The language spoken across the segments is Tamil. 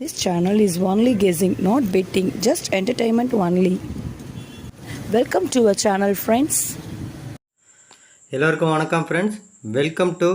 This channel is only guessing, not betting, just entertainment only. Welcome to our channel friends எல்லோருக்கும் வணக்கம் friends welcome to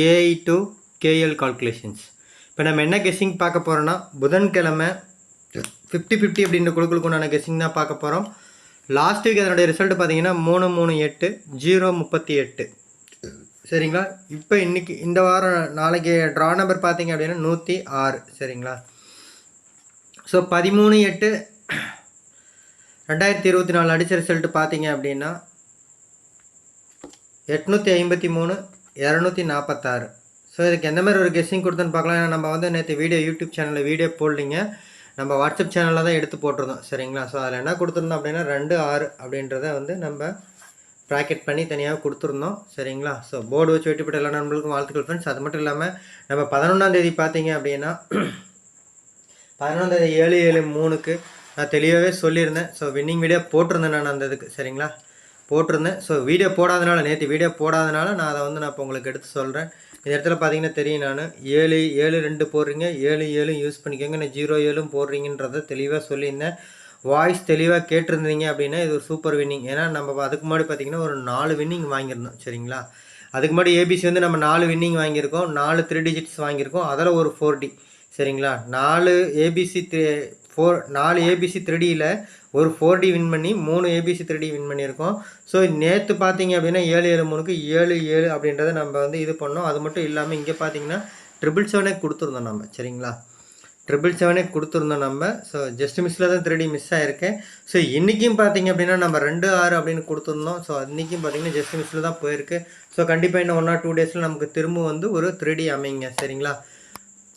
AI to KL calculations இப்போ நம்ம என்ன கெஸ்ஸிங் பார்க்க போகிறோன்னா புதன்கிழமை ஃபிஃப்டி ஃபிஃப்டி அப்படின்ற குழுக்களுக்கு உண்டான கெஸ்ஸிங் தான் பார்க்க போகிறோம் லாஸ்ட் வீக் அதனுடைய ரிசல்ட் பார்த்தீங்கன்னா மூணு மூணு எட்டு ஜீரோ முப்பத்தி எட்டு. சரிங்களா? இப்போ இன்னைக்கு இந்த வாரம் நாளைக்கு ட்ரா நம்பர் பார்த்தீங்க அப்படின்னா நூற்றி ஆறு. சரிங்களா? ஸோ பதிமூணு எட்டு ரெண்டாயிரத்தி இருபத்தி நாலு அடித்த ரிசல்ட்டு பார்த்தீங்க அப்படின்னா எட்நூற்றி ஐம்பத்தி மூணு இரநூத்தி நாற்பத்தாறு. ஸோ இதுக்கு எந்த மாதிரி ஒரு கெஸ்ஸிங் கொடுத்துன்னு பார்க்கலாம். ஏன்னா நம்ம வந்து நேற்று வீடியோ யூடியூப் சேனலில் வீடியோ போடலிங்க. நம்ம வாட்ஸ்அப் சேனலில் தான் எடுத்து போட்டிருந்தோம். சரிங்களா? ஸோ அதில் என்ன கொடுத்துருந்தோம் அப்படின்னா ரெண்டு ஆறு அப்படின்றத வந்து நம்ம ப்ராக்கெட் பண்ணி தனியாக கொடுத்துருந்தோம். சரிங்களா? ஸோ போர்டு வச்சு வெட்டிப்பட்ட எல்லா நண்பர்களுக்கும் வாழ்த்துக்கள் ஃப்ரெண்ட்ஸ் அது மட்டும் இல்லாமல் நம்ம பதினொன்றாந்தேதி பார்த்தீங்க அப்படின்னா பதினொன்றாந்தேதி ஏழு ஏழு மூணுக்கு நான் தெளிவாகவே சொல்லியிருந்தேன். ஸோ வின்னிங் வீடியோ போட்டிருந்தேன் நான் அந்த இதுக்கு. சரிங்களா? போட்டிருந்தேன். ஸோ வீடியோ போடாதனால நேற்று வீடியோ போடாதனால நான் அதை வந்து நான் இப்போ உங்களுக்கு எடுத்து சொல்கிறேன் இந்த இடத்துல பார்த்தீங்கன்னா தெரியும் நான். ஏழு ஏழு ரெண்டு போடுறீங்க. ஏழு ஏழு யூஸ் பண்ணிக்கோங்க. நான் ஜீரோ ஏழும் போடுறீங்கன்றதை தெளிவாக சொல்லியிருந்தேன். வாய்ஸ் தெளிவாக கேட்டிருந்தீங்க அப்படின்னா இது ஒரு சூப்பர் வின்னிங் ஏன்னா நம்ம அதுக்கு முன்னாடி பார்த்தீங்கன்னா ஒரு நாலு வின்னிங் வாங்கியிருந்தோம். சரிங்களா? அதுக்கு முன்னாடி ஏபிசி வந்து நம்ம நாலு வின்னிங் வாங்கியிருக்கோம். நாலு த்ரீ டிஜிட்ஸ் வாங்கியிருக்கோம். அதில் ஒரு ஃபோர் டி சரிங்களா? நாலு ஏபிசி த்ரீ ஃபோர் நாலு ஏபிசி த்ரீடியில் ஒரு ஃபோர் டி வின் பண்ணி மூணு ஏபிசி த்ரீடி வின் பண்ணியிருக்கோம். ஸோ நேற்று பார்த்தீங்க அப்படின்னா ஏழு ஏழு மூணுக்கு ஏழு ஏழு அப்படின்றத நம்ம வந்து இது பண்ணோம். அது மட்டும் இல்லாமல் இங்கே பார்த்தீங்கன்னா ட்ரிபிள் செவனே கொடுத்துருந்தோம் நம்ம சரிங்களா? ட்ரிபிள் செவனே கொடுத்துருந்தோம் நம்ம. ஸோ ஜஸ்ட் மிஸ்ஸில் தான் த்ரீ டி மிஸ் ஆகிருக்கேன் ஸோ இன்றைக்கும் பார்த்தீங்க அப்படின்னா நம்ம ரெண்டு ஆறு அப்படின்னு கொடுத்துருந்தோம். ஸோ அன்றைக்கும் பார்த்தீங்கன்னா ஜஸ்ட் மிஸ்ஸில் தான் போயிருக்கு. ஸோ கண்டிப்பாக இன்னும் ஒன் ஆர் டூ டேஸில் நமக்கு திரும்ப வந்து ஒரு த்ரீ டி அமைங்க சரிங்களா?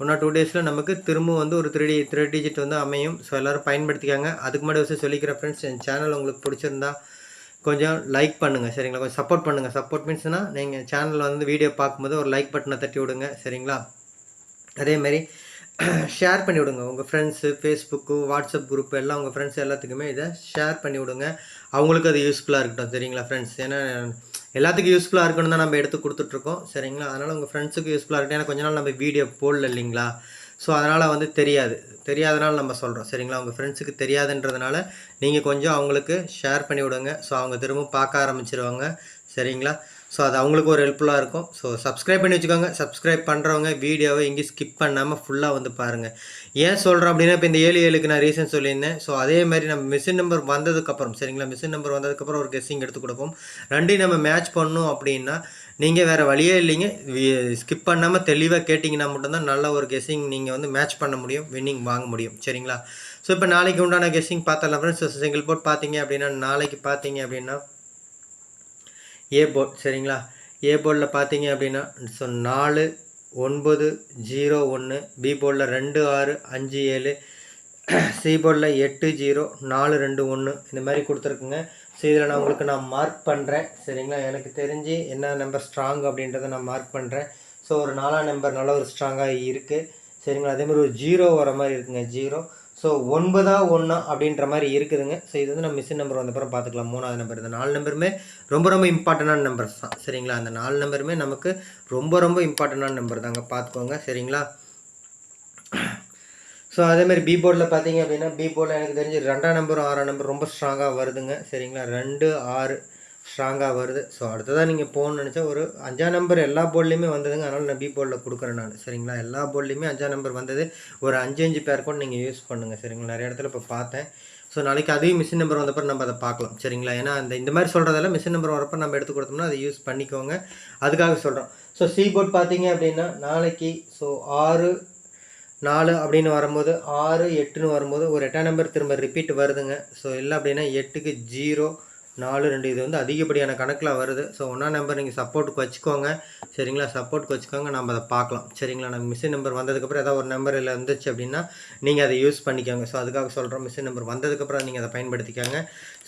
ஒன் ஆர் டூ டேஸில் நமக்கு திரும்பவும் வந்து ஒரு த்ரீ டி த்ரீ டிஜிட் வந்து அமையும். ஸோ எல்லோரும் பயன்படுத்திக்காங்க. அதுக்கு முன்னாடி வச்சு சொல்லிக்கிற ஃப்ரெண்ட்ஸ் என் சேனல் உங்களுக்கு பிடிச்சிருந்தா கொஞ்சம் லைக் பண்ணுங்கள் சரிங்களா? கொஞ்சம் சப்போர்ட் பண்ணுங்கள் சப்போர்ட் மீன்ஸ்னால் நீங்கள் சேனலில் வந்து வீடியோ பார்க்கும்போது ஒரு லைக் பட்டனை தட்டி விடுங்க சரிங்களா? அதேமாரி ஷேர் பண்ணி விடுங்க. உங்கள் ஃப்ரெண்ட்ஸு ஃபேஸ்புக்கு வாட்ஸ்அப் குரூப் எல்லாம் உங்கள் ஃப்ரெண்ட்ஸ் எல்லாத்துக்குமே இதை ஷேர் பண்ணி விடுங்க. அவங்களுக்கு அது யூஸ்ஃபுல்லாக இருக்கட்டும் சரிங்களா ஃப்ரெண்ட்ஸ் ஏன்னா எல்லாத்துக்கும் யூஸ்ஃபுல்லாக இருக்குன்னு தான் நம்ம எடுத்து கொடுத்துட்ருக்கோம். சரிங்களா? அதனால் உங்கள் ஃப்ரெண்ட்ஸுக்கு யூஸ்ஃபுல்லாக இருக்கட்டும். ஏன்னா கொஞ்ச நாள் நம்ம வீடியோ போடல இல்லைங்களா? ஸோ அதனால் வந்து தெரியாது. தெரியாதனால நம்ம சொல்கிறோம் சரிங்களா? உங்கள் ஃப்ரெண்ட்ஸுக்கு தெரியாதுன்றதுனால நீங்கள் கொஞ்சம் அவங்களுக்கு ஷேர் பண்ணி விடுங்க. ஸோ அவங்க திரும்ப பார்க்க ஆரம்பிச்சிருவாங்க. சரிங்களா? ஸோ அது அவங்களுக்கு ஒரு ஹெல்ப்ஃபுல்லாக இருக்கும். ஸோ சப்ஸ்கிரைப் பண்ணி வச்சுக்கோங்க. சப்ஸ்கிரைப் பண்ணுறவங்க வீடியோவை எங்கேயும் ஸ்கிப் பண்ணாமல் ஃபுல்லாக வந்து பாருங்கள் ஏன் சொல்கிறோம் அப்படின்னா இப்போ இந்த ஏழு ஏழுக்கு நான் ரீசன் சொல்லியிருந்தேன். ஸோ அதே மாதிரி நம்ம மிஷின் நம்பர் வந்ததுக்கப்புறம் சரிங்களா? மிஷின் நம்பர் வந்ததுக்கப்புறம் ஒரு கெஸ்ஸிங் எடுத்து கொடுப்போம். ரெண்டையும் நம்ம மேட்ச் பண்ணோம் அப்படின்னா நீங்கள் வேறு வழியே இல்லைங்க. ஸ்கிப் பண்ணாமல் தெளிவாக கேட்டிங்கன்னா மட்டும்தான் நல்ல ஒரு கெஸ்ஸிங் நீங்கள் வந்து மேட்ச் பண்ண முடியும் வின்னிங் வாங்க முடியும். சரிங்களா? ஸோ இப்போ நாளைக்கு உண்டான கெஸ்ஸிங் பார்த்தலாம் ஃப்ரெண்ட்ஸ் சிங்கிள் போர்ட் பார்த்தீங்க அப்படின்னா நாளைக்கு பார்த்தீங்க அப்படின்னா ஏ போர்ட் சரிங்களா? ஏ போர்டில் பார்த்தீங்க அப்படின்னா ஸோ நாலு ஒன்பது ஜீரோ ஒன்று பி போர்டில் ரெண்டு ஆறு அஞ்சு ஏழு சி போர்டில் எட்டு ஜீரோ நாலு ரெண்டு ஒன்று இந்த மாதிரி கொடுத்துருக்குங்க. ஸோ இதில் நான் உங்களுக்கு நான் மார்க் பண்ணுறேன் சரிங்களா? எனக்கு தெரிஞ்சு என்ன நம்பர் ஸ்ட்ராங் அப்படின்றத நான் மார்க் பண்ணுறேன் ஸோ ஒரு நாலாம் நம்பர் நல்ல ஒரு ஸ்ட்ராங்காக இருக்குது சரிங்களா? அதே மாதிரி ஒரு ஜீரோ வர மாதிரி இருக்குங்க ஜீரோ ஸோ ஒன்பதா ஒன்றா அப்படின்ற மாதிரி இருக்குதுங்க. ஸோ இது வந்து நம்ம மிஷின் நம்பர் வந்தப்பறம் பார்த்துக்கலாம். மூணாவது நம்பர் இந்த நாலு நம்பருமே ரொம்ப ரொம்ப இம்பார்ட்டண்டான நம்பர்ஸ் தான். சரிங்களா? அந்த நாலு நம்பருமே நமக்கு ரொம்ப ரொம்ப இம்பார்ட்டண்டான நம்பர் தாங்க. பார்த்துக்கோங்க. சரிங்களா? ஸோ அதேமாதிரி பி போர்டில் பார்த்தீங்க அப்படின்னா பி போர்டில் எனக்கு தெரிஞ்சு ரெண்டாம் நம்பரும் ஆறாம் நம்பர் ரொம்ப ஸ்ட்ராங்காக வருதுங்க. சரிங்களா? ரெண்டு ஆறு ஸ்ட்ராங்காக வருது. ஸோ அடுத்ததாக நீங்கள் போகணுன்னு நினச்சா ஒரு அஞ்சாம் நம்பர் எல்லா போர்ட்லேயுமே வந்ததுங்க. அதனால் நான் பி போர்டில் கொடுக்குறேன் நான். சரிங்களா? எல்லா போர்ட்லேயுமே அஞ்சாம் நம்பர் வந்தது. ஒரு அஞ்சு அஞ்சு பேர் கூட நீங்கள் யூஸ் பண்ணுங்கள் சரிங்களா? நிறைய இடத்துல இப்போ பார்த்தேன். ஸோ நாளைக்கு அதையும் மிஷின் நம்பர் வந்தப்போ நம்ம அதை பார்க்கலாம். சரிங்களா? ஏன்னா அந்த இந்த மாதிரி சொல்கிறதெல்லாம் மிஷின் நம்பர் வரப்போ நம்ம எடுத்து கொடுத்தோம்னா அதை யூஸ் பண்ணிக்கோங்க. அதுக்காக சொல்கிறோம் ஸோ சி போர்ட் பார்த்தீங்க அப்படின்னா நாளைக்கு ஸோ ஆறு நாலு அப்படின்னு வரும்போது ஆறு எட்டுன்னு வரும்போது ஒரு எட்டாம் நம்பர் திரும்ப ரிப்பீட் வருதுங்க. ஸோ இல்லை அப்படின்னா எட்டுக்கு ஜீரோ நாலு ரெண்டு இது வந்து அதிகப்படியான கணக்கில் வருது. ஸோ ஒன்றா நம்பர் நீங்கள் சப்போர்ட்டுக்கு வச்சுக்கோங்க. சரிங்களா? சப்போர்ட்டுக்கு வச்சுக்கோங்க. நம்ம அதை பார்க்கலாம். சரிங்களா? நம்ம மிஷின் நம்பர் வந்ததுக்கப்புறம் ஏதாவது ஒரு நம்பர் இல்லை இருந்துச்சு அப்படின்னா நீங்கள் அதை யூஸ் பண்ணிக்கோங்க. ஸோ அதுக்காக சொல்கிறோம் மிஷின் நம்பர் வந்ததுக்கப்புறம் நீங்கள் அதை பயன்படுத்திக்கோங்க.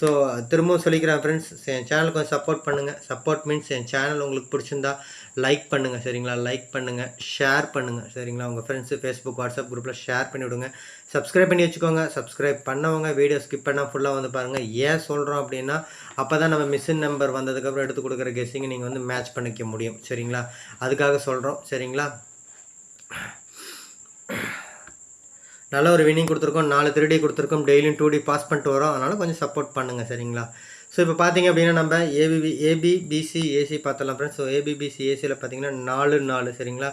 ஸோ திரும்பவும் சொல்லிக்கிறேன் ஃப்ரெண்ட்ஸ் என் சேனலுக்கு கொஞ்சம் சப்போர்ட் பண்ணுங்கள் சப்போர்ட் மீன்ஸ் என் சேனல் உங்களுக்கு பிடிச்சிருந்தா லைக் பண்ணுங்கள் சரிங்களா? லைக் பண்ணுங்கள் ஷேர் பண்ணுங்கள் சரிங்களா? உங்கள் ஃப்ரெண்ட்ஸு ஃபேஸ்புக் வாட்ஸ்அப் குரூப்பில் ஷேர் பண்ணி விடுங்க. சப்ஸ்கிரைப் பண்ணி வச்சுக்கோங்க. சப்ஸ்கிரைப் பண்ணவங்க வீடியோ ஸ்கிப் பண்ணால் ஃபுல்லாக வந்து பாருங்கள் ஏன் சொல்கிறோம் அப்படின்னா அப்போ தான் நம்ம மிஷின் நம்பர் வந்ததுக்கப்புறம் எடுத்து கொடுக்குற கெஸ்ஸிங்கை நீங்கள் வந்து மேட்ச் பண்ணிக்க முடியும் சரிங்களா? அதுக்காக சொல்கிறோம் சரிங்களா? நல்ல ஒரு வினிங் கொடுத்துருக்கோம். நாலு த்ரீ கொடுத்துருக்கோம். டெய்லியும் டூ டி பாஸ் பண்ணிட்டு வரோம். அதனால் கொஞ்சம் சப்போர்ட் பண்ணுங்கள் சரிங்களா? ஸோ இப்போ பார்த்தீங்க அப்படின்னா நம்ம ஏபிபி ஏபிபிசி ஏசி பார்த்தலாம் ஃப்ரெண்ட்ஸ் ஸோ ஏபிபிசி ஏசியில் பார்த்தீங்கன்னா நாலு நாலு சரிங்களா?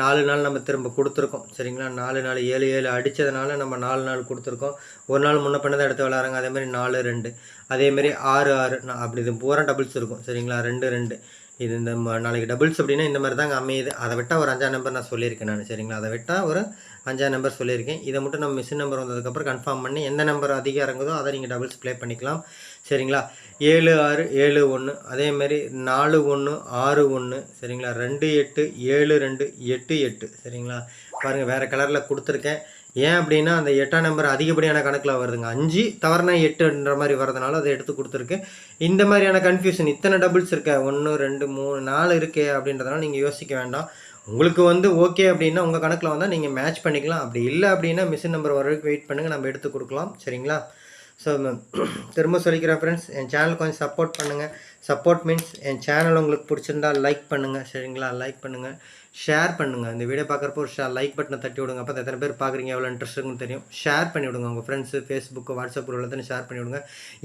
நாலு நாள் நம்ம திரும்ப கொடுத்துருக்கோம் சரிங்களா? நாலு நாலு ஏழு ஏழு அடித்ததுனால நம்ம நாலு நாள் கொடுத்துருக்கோம். ஒரு நாள் முன்ன பண்ண தான் எடுத்து விளாட்றாங்க அதேமாதிரி நாலு ரெண்டு. அதேமாரி ஆறு ஆறு நான் அப்படி இது பூரா டபுள்ஸ் இருக்கும் சரிங்களா? ரெண்டு ரெண்டு. இது இந்த நாளைக்கு டபுள்ஸ் அப்படின்னா இந்த மாதிரி தாங்க அமையுது. அதை விட்டால் ஒரு அஞ்சாம் நம்பர் நான் சொல்லியிருக்கேன் நான் சரிங்களா? அதை விட்டால் ஒரு அஞ்சாம் நம்பர் சொல்லியிருக்கேன். இதை மட்டும் நம்ம மிஷின் நம்பர் வந்ததுக்கப்புறம் கன்ஃபார்ம் பண்ணி எந்த நம்பர் அதிகம் இறங்குதோ அதை நீங்கள் டபுள்ஸ் ப்ளே பண்ணிக்கலாம். சரிங்களா? ஏழு ஆறு ஏழு ஒன்று அதேமாரி நாலு ஒன்று ஆறு ஒன்று சரிங்களா? ரெண்டு எட்டு ஏழு ரெண்டு எட்டு எட்டு. சரிங்களா? பாருங்கள் வேறு கலரில் கொடுத்துருக்கேன். ஏன் அப்படின்னா அந்த எட்டாம் நம்பர் அதிகப்படியான கணக்கில் வருதுங்க. அஞ்சு தவறுனா எட்டுன்ற மாதிரி வரதுனால அதை எடுத்து கொடுத்துருக்கு இந்த மாதிரியான கன்ஃபியூஷன் இத்தனை டபுள்ஸ் இருக்க? ஒன்று ரெண்டு மூணு நாலு இருக்கே அப்படின்றதுனால நீங்கள் யோசிக்க வேண்டாம். உங்களுக்கு வந்து ஓகே அப்படின்னா உங்கள் கணக்கில் வந்தால் நீங்கள் மேட்ச் பண்ணிக்கலாம். அப்படி இல்லை அப்படின்னா மிஷின் நம்பர் வர வரைக்கும் வெயிட் பண்ணுங்கள் நம்ம எடுத்து கொடுக்கலாம். சரிங்களா? ஸோ திரும்ப சொல்லிக்கிறேன் ஃப்ரெண்ட்ஸ் என் சேனல் கொஞ்சம் சப்போர்ட் பண்ணுங்கள் சப்போர்ட் மீன்ஸ் என் சேனல் உங்களுக்கு பிடிச்சிருந்தா லைக் பண்ணுங்கள் சரிங்களா? லைக் பண்ணுங்கள் ஷேர் பண்ணுங்கள் இந்த வீடியோ பார்க்குறப்போ ஒரு ஷேர் லைக் பட்டனை தட்டி விடுங்க. அப்போ எத்தனை பேர் பார்க்குறீங்க எவ்வளோ இன்ட்ரெஸ்ட்டுன்னு இருக்குன்னு தெரியும். ஷேர் பண்ணி விடுங்க. உங்கள் ஃப்ரெண்ட்ஸு ஃபேஸ்புக்கு வாட்ஸ்அப் எல்லாத்தையும் ஷேர் பண்ணி விடுங்க.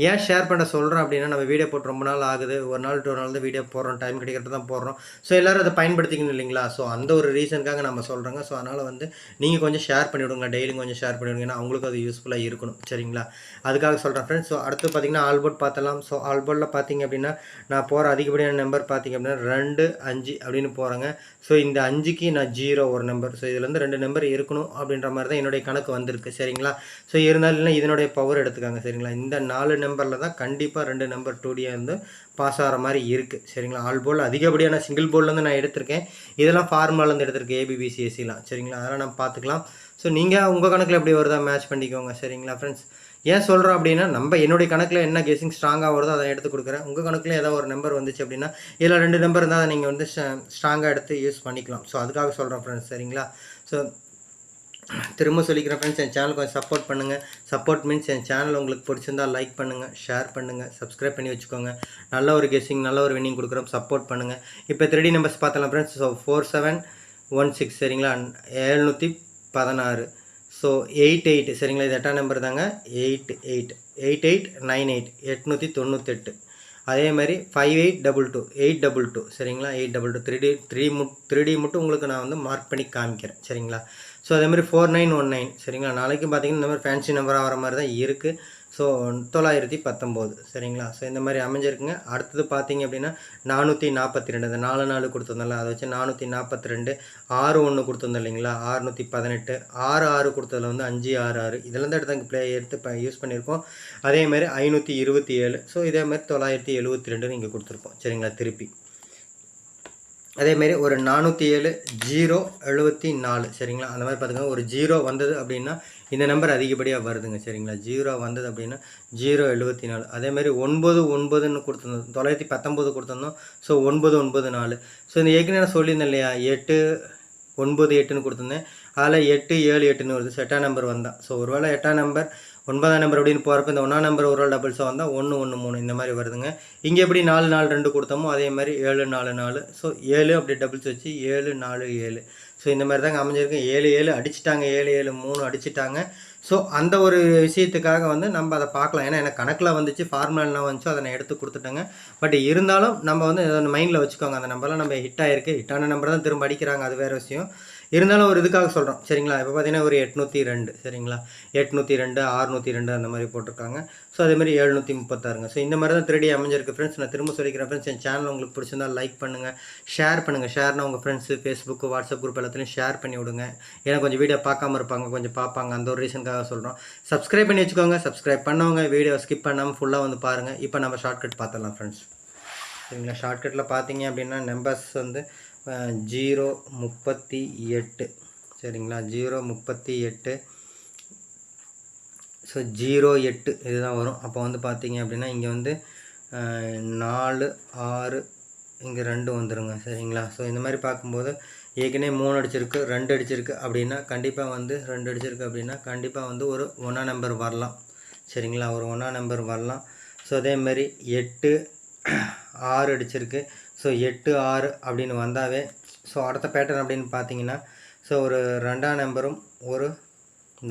ஏன் ஷேர் பண்ண சொல்கிறோம் அப்படின்னா நம்ம வீடியோ போட்டு ரொம்ப நாள் ஆகுது. ஒரு நாள் டூ நாள் தான் வீடியோ போடுறோம். டைம் கிடைக்கிறது தான் போடுறோம். ஸோ எல்லோரும் அதை பயன்படுத்திக்கணும் இல்லைங்களா? ஸோ அந்த ஒரு ரீசனுக்காக நம்ம சொல்கிறோங்க ஸோ அதனால் வந்து நீங்கள் கொஞ்சம் ஷேர் பண்ணி விடுங்க. டெய்லியும் கொஞ்சம் ஷேர் பண்ணி விடுங்க. ஏன்னா அவங்களுக்கு அது யூஸ்ஃபுல்லாக இருக்கணும். சரிங்களா? அதுக்காக சொல்கிறேன் ஃப்ரெண்ட்ஸ் ஸோ அடுத்து பார்த்தீங்கன்னா ஆல்போர்ட் பார்த்தலாம் ஸோ ஆல்போர்டில் பார்த்தீங்க அப்படின்னா நான் போகிற அதிகப்படியான நம்பர் பார்த்தீங்க அப்படின்னா ரெண்டு அஞ்சு அப்படின்னு போகிறேங்க ஸோ இந்த அஞ்சுக்கு நான் ஜீரோ ஒரு நம்பர் ஸோ இதுலேருந்து ரெண்டு நம்பர் இருக்கணும் அப்படின்ற மாதிரி தான் என்னுடைய கணக்கு வந்திருக்கு. சரிங்களா? ஸோ இருந்தாலும் இதனுடைய பவர் எடுத்துக்காங்க. சரிங்களா? இந்த நாலு நம்பரில் தான் கண்டிப்பாக ரெண்டு நம்பர் டூடியாக இருந்து பாஸ் ஆகிற மாதிரி இருக்குது சரிங்களா? ஆல் போல் அதிகப்படியான சிங்கிள் போல்லேருந்து நான் எடுத்திருக்கேன். இதெல்லாம் ஃபார்முலாலேருந்து எடுத்திருக்கேன் ஏபிபிசிஎஸ்சிலாம் சரிங்களா? அதெல்லாம் நம்ம பார்த்துக்கலாம். ஸோ நீங்கள் உங்கள் கணக்கில் எப்படி வருதா? மேட்ச் பண்ணிக்கோங்க. சரிங்களா ஃப்ரெண்ட்ஸ் ஏன் சொல்கிறோம் அப்படின்னா நம்ம என்னுடைய கணக்கில் என்ன கெஸிங் ஸ்ட்ராங்காக வருதோ அதை எடுத்து கொடுக்குறேன். உங்கள் கணக்கில் ஏதாவது ஒரு நம்பர் வந்துச்சு அப்படின்னா இதில் ரெண்டு நம்பர் இருந்தால் அதை நீங்கள் வந்து ஸ்ட்ராங்காக எடுத்து யூஸ் பண்ணிக்கலாம். ஸோ அதுக்காக சொல்கிறேன் ஃப்ரெண்ட்ஸ் சரிங்களா? ஸோ திரும்ப சொல்லிக்கிறேன் ஃப்ரெண்ட்ஸ் என் சேனல் கொஞ்சம் சப்போர்ட் பண்ணுங்கள் சப்போர்ட் மீன்ஸ் என் சேனல் உங்களுக்கு பிடிச்சிருந்தா லைக் பண்ணுங்கள் ஷேர் பண்ணுங்கள் சப்ஸ்கிரைப் பண்ணி வச்சுக்கோங்க. நல்ல ஒரு கெஸ்ஸிங் நல்ல ஒரு வின்னிங் கொடுக்குறோம் சப்போர்ட் பண்ணுங்கள் இப்போ த்ரீ நம்பர்ஸ் பார்த்தலாம் friends so four seven one six சரிங்களா? எழுநூற்றி பதினாறு. ஸோ எயிட் எயிட் சரிங்களா? இது எட்டாம் நம்பர் தாங்க. Eight eight eight eight nine eight எட்நூற்றி தொண்ணூத்தெட்டு. அதே மாதிரி five eight double two eight double two சரிங்களா? Eight double two three D three மு த்ரீ டி மட்டும் உங்களுக்கு நான் வந்து மார்க் பண்ணி காமிக்கிறேன். சரிங்களா? ஸோ அதே மாதிரி ஃபோர் நைன் ஒன் நைன் சரிங்களா? நாளைக்கு பார்த்தீங்கன்னா இந்த மாதிரி ஃபேன்சி நம்பராக வர மாதிரி தான் இருக்குது ஸோ தொள்ளாயிரத்தி பத்தொம்போது. சரிங்களா? ஸோ இந்த மாதிரி அமைஞ்சிருக்குங்க. அடுத்தது பார்த்தீங்க அப்படின்னா நானூற்றி நாற்பத்தி ரெண்டு. இந்த நாலு நாலு கொடுத்துருந்தோம்ல அதை வச்சு நானூற்றி நாற்பத்தி ரெண்டு. ஆறு ஒன்று கொடுத்துருந்தோம் இல்லைங்களா? ஆறுநூற்றி பதினெட்டு. ஆறு ஆறு கொடுத்ததுல வந்து அஞ்சு ஆறு ஆறு. இதெல்லாம் தான் எடுத்து ப்ளே எடுத்து இப்போ யூஸ் பண்ணியிருக்கோம். அதே மாதிரி ஐநூற்றி இருபத்தி ஏழு. ஸோ இதே மாதிரி தொள்ளாயிரத்தி எழுபத்தி ரெண்டுன்னு இங்கே கொடுத்துருப்போம் சரிங்களா? திருப்பி. அதேமாரி ஒரு நானூற்றி ஏழு ஜீரோ எழுபத்தி நாலு சரிங்களா? அந்த மாதிரி பார்த்துக்கோங்க. ஒரு ஜீரோ வந்தது அப்படின்னா இந்த நம்பர் அதிகப்படியாக வருதுங்க சரிங்களா? ஜீரோ வந்தது அப்படின்னா ஜீரோ எழுபத்தி நாலு. அதேமாதிரி ஒன்பது ஒன்பதுன்னு கொடுத்துருந்தோம். தொள்ளாயிரத்தி பத்தொம்போது கொடுத்துருந்தோம். ஸோ ஒன்பது ஒன்பது நாலு. ஸோ இந்த ஏற்கனவே நான் சொல்லியிருந்தேன் இல்லையா? எட்டு ஒன்பது எட்டுன்னு கொடுத்துருந்தேன். அதில் எட்டு ஏழு எட்டுன்னு வருது. ஸோ எட்டாம் நம்பர் வந்தான் ஸோ ஒருவேளை எட்டாம் நம்பர் ஒன்பதாம் நம்பர் அப்படின்னு போகிறப்ப இந்த ஒன்றாம் நம்பர் ஒரு டபுள்ஸாக வந்தால் ஒன்று ஒன்று மூணு இந்த மாதிரி வருதுங்க. இங்கே எப்படி நாலு நாலு ரெண்டு கொடுத்தோமோ அதே மாதிரி ஏழு நாலு நாலு. ஸோ ஏழு அப்படி டபுள்ஸ் வச்சு ஏழு நாலு ஏழு. ஸோ இந்த மாதிரி தாங்க அமைஞ்சிருக்கு. ஏழு ஏழு அடிச்சிட்டாங்க. ஏழு ஏழு மூணு அடிச்சிட்டாங்க. ஸோ அந்த ஒரு விஷயத்துக்காக வந்து நம்ம அதை பார்க்கலாம். ஏன்னா எனக்கு கணக்கில் வந்துச்சு ஃபார்முலா வந்துச்சு அதை நான் எடுத்து கொடுத்துட்டேங்க. பட் இருந்தாலும் நம்ம வந்து மைண்டில் வச்சுக்கோங்க. அந்த நம்பர்லாம் நம்ம ஹிட் ஆயிருக்கு. ஹிட்டான நம்பர் தான் திரும்ப அடிக்கிறாங்க. அது வேறு விஷயம். இருந்தாலும் ஒரு இதுக்காக சொல்கிறோம் சரிங்களா? இப்போ பார்த்தீங்கன்னா ஒரு எட்நூற்றி ரெண்டு. சரிங்களா? எட்நூற்றி ரெண்டு ஆறுநூற்றி ரெண்டு அந்த மாதிரி போட்டிருக்காங்க. ஸோ அதேமாதிரி எழுநூற்றி முப்பத்தாறுங்க. ஸோ இந்த மாதிரி தான் த்ரீ அமைஞ்சிருக்கு ஃப்ரெண்ட்ஸ் நான் திரும்ப சொல்லிக்கிறேன் ஃப்ரெண்ட்ஸ் என் சேனல் உங்களுக்கு பிடிச்சிருந்தா லைக் பண்ணுங்கள் ஷேர் பண்ணுங்கள் ஷேர்னா உங்கள் ஃப்ரெண்ட்ஸு ஃபேஸ்புக்கு வாட்ஸ்அப் குரூப் எல்லாத்துலையும் ஷேர் பண்ணி விடுங்க. ஏன்னா கொஞ்சம் வீடியோ பார்க்காம இருப்பாங்க கொஞ்சம் பார்ப்பாங்க. அந்த ஒரு ரீசனுக்காக சொல்கிறோம் சப்ஸ்கிரைப் பண்ணி வச்சுக்கோங்க. சப்ஸ்கிரைப் பண்ணவங்க வீடியோ ஸ்கிப் பண்ணாமல் ஃபுல்லாக வந்து பாருங்கள் இப்போ நம்ம ஷார்ட்கட் பார்த்துடலாம் ஃப்ரெண்ட்ஸ் சரிங்களா ஷார்ட்கட்டில் பார்த்தீங்க அப்படின்னா நம்பர்ஸ் வந்து ஜீரோ முப்பத்தி எட்டு. சரிங்களா? ஜீரோ முப்பத்தி எட்டு. ஸோ ஜீரோ எட்டு இதுதான் வரும். அப்போ வந்து பார்த்தீங்க அப்படின்னா இங்கே வந்து நாலு ஆறு இங்கே ரெண்டு வந்துருங்க. சரிங்களா? ஸோ இந்த மாதிரி பார்க்கும்போது ஏற்கனவே மூணு அடிச்சிருக்கு ரெண்டு அடிச்சிருக்கு அப்படின்னா கண்டிப்பாக வந்து ரெண்டு அடிச்சிருக்கு அப்படின்னா கண்டிப்பாக வந்து ஒரு ஒன்றா நம்பர் வரலாம். சரிங்களா? ஒரு ஒன்றா நம்பர் வரலாம். ஸோ அதேமாரி எட்டு ஆறு அடிச்சிருக்கு. ஸோ எட்டு ஆறு அப்படின்னு வந்தாவே ஸோ அடுத்த பேட்டர்ன் அப்படின்னு பார்த்தீங்கன்னா ஸோ ஒரு ரெண்டாம் நம்பரும் ஒரு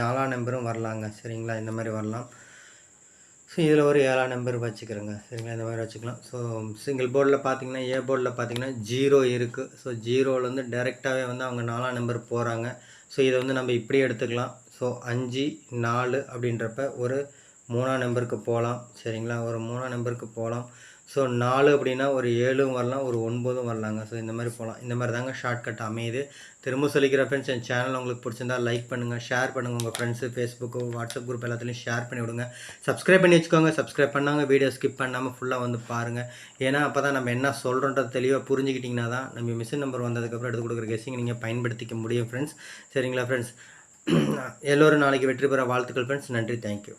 நாலாம் நம்பரும் வரலாங்க. சரிங்களா? இந்த மாதிரி வரலாம். ஸோ இதில் ஒரு ஏழாம் நம்பர் வச்சுக்கிறேங்க. சரிங்களா? இந்த மாதிரி வச்சுக்கலாம். ஸோ சிங்கிள் போர்டில் பார்த்தீங்கன்னா ஏ போர்டில் பார்த்தீங்கன்னா ஜீரோ இருக்குது ஸோ ஜீரோலேருந்து டைரெக்டாகவே வந்து அவங்க நாலாம் நம்பர் போகிறாங்க ஸோ இதை வந்து நம்ம இப்படி எடுத்துக்கலாம். ஸோ அஞ்சு நாலு அப்படின்றப்ப ஒரு மூணாம் நம்பருக்கு போகலாம். சரிங்களா? ஒரு மூணாம் நம்பருக்கு போகலாம். ஸோ நாலு அப்படின்னா ஒரு ஏழும் வரலாம் ஒரு ஒன்பதும் வரலாங்க. ஸோ இந்த மாதிரி போகலாம் இந்த மாதிரி தாங்க ஷார்ட்கட் அமையுது. திரும்ப சொல்லிக்கிற ஃப்ரெண்ட்ஸ் என் சேனல் உங்களுக்கு பிடிச்சிருந்தா லைக் பண்ணுங்கள் ஷேர் பண்ணுங்கள் உங்கள் ஃப்ரெண்ட்ஸு ஃபேஸ்புக்கு வாட்ஸ்அப் குரூப் எல்லாத்துலேயும் ஷேர் பண்ணி விடுங்க. சப்ஸ்கிரைப் பண்ணி வச்சுக்கோங்க. சப்ஸ்கிரைப் பண்ணாங்க வீடியோ ஸ்கிப் பண்ணாமல் ஃபுல்லாக வந்து பாருங்கள் ஏன்னா அப்போ தான் நம்ம என்ன சொல்கிறோன்றது தெளிவாக புரிஞ்சுக்கிட்டிங்கன்னா தான் நம்ம மிஷின் நம்பர் வந்ததுக்கப்புறம் எடுத்து கொடுக்குற கெஸ்ஸிங் நீங்கள் பயன்படுத்திக்க முடியும் ஃப்ரெண்ட்ஸ் சரிங்களா ஃப்ரெண்ட்ஸ் எல்லோரும் நாளைக்கு வெற்றி பெற வாழ்த்துக்கள் ஃப்ரெண்ட்ஸ் நன்றி. தேங்க்யூ